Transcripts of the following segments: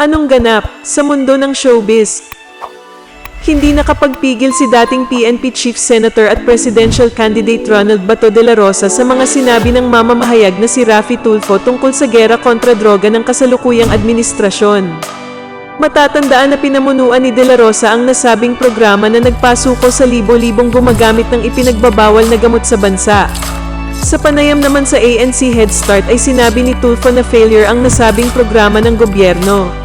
Anong ganap sa mundo ng showbiz? Hindi nakapagpigil si dating PNP Chief Senator at Presidential Candidate Ronald Bato de la Rosa sa mga sinabi ng mamamahayag na si Rafi Tulfo tungkol sa gera kontra droga ng kasalukuyang administrasyon. Matatandaan na pinamunuan ni De La Rosa ang nasabing programa na nagpasuko sa libo-libong gumagamit ng ipinagbabawal na gamot sa bansa. Sa panayam naman sa ANC Head Start ay sinabi ni Tulfo na failure ang nasabing programa ng gobyerno.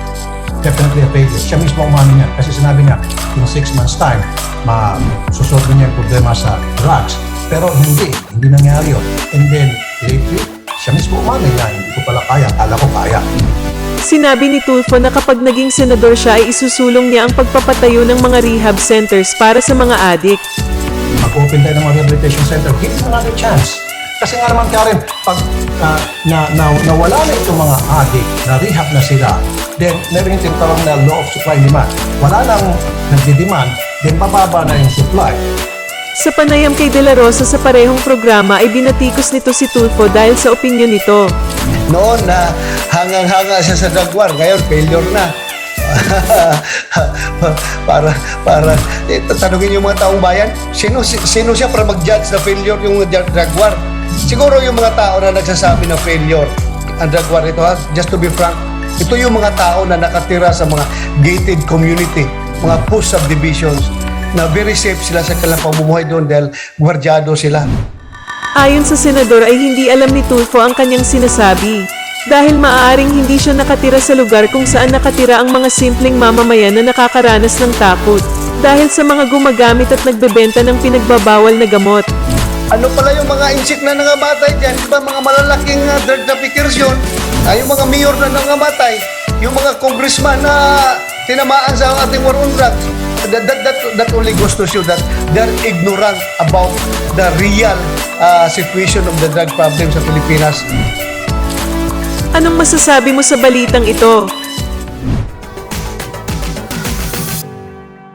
Definitely a failure. Siya mismo umamin niya kasi sinabi niya in six months time, masusolve niya yung problema sa drugs. Pero hindi, hindi nangyari yun. And then lately, siya mismo umamin na hindi ko pala kaya, kala ko kaya. Sinabi ni Tulfo na kapag naging senador siya ay isusulong niya ang pagpapatayo ng mga rehab centers para sa mga adik. Mag-open tayo ng mga rehabilitation center, give them another chance. Kasi nga naman Karen, pag ah, na, na, nawala na itong mga addict, na rehab na sila, then meron yung tinatawag na law of supply and demand. Wala nang nagdi-demand, then bababa na yung supply. Sa panayam kay De La Rosa sa parehong programa ay binatikos nito si Tulfo dahil sa opinyon nito. Noon na hangang-hanga siya sa war, ngayon failure na. para para eh, tanungin yung mga taong bayan, sino si- sino siya para mag-judge na failure yung war? Siguro yung mga tao na nagsasabi na failure ang war ito ha, just to be frank, ito yung mga tao na nakatira sa mga gated community, mga post subdivisions na very safe sila sa kanilang pamumuhay doon dahil gwardyado sila. Ayon sa senador ay hindi alam ni Tulfo ang kanyang sinasabi. Dahil maaaring hindi siya nakatira sa lugar kung saan nakatira ang mga simpleng mamamayan na nakakaranas ng takot. Dahil sa mga gumagamit at nagbebenta ng pinagbabawal na gamot. Ano pala yung mga insik na nangamatay dyan? Di ba mga malalaking uh, drug traffickers yun? Ah, yung mga mayor na nangamatay, yung mga congressman na tinamaan sa ating war on drugs. That, that, that, that only goes to show that they're ignorant about the real uh, situation of the drug problem sa Pilipinas. Anong masasabi mo sa balitang ito?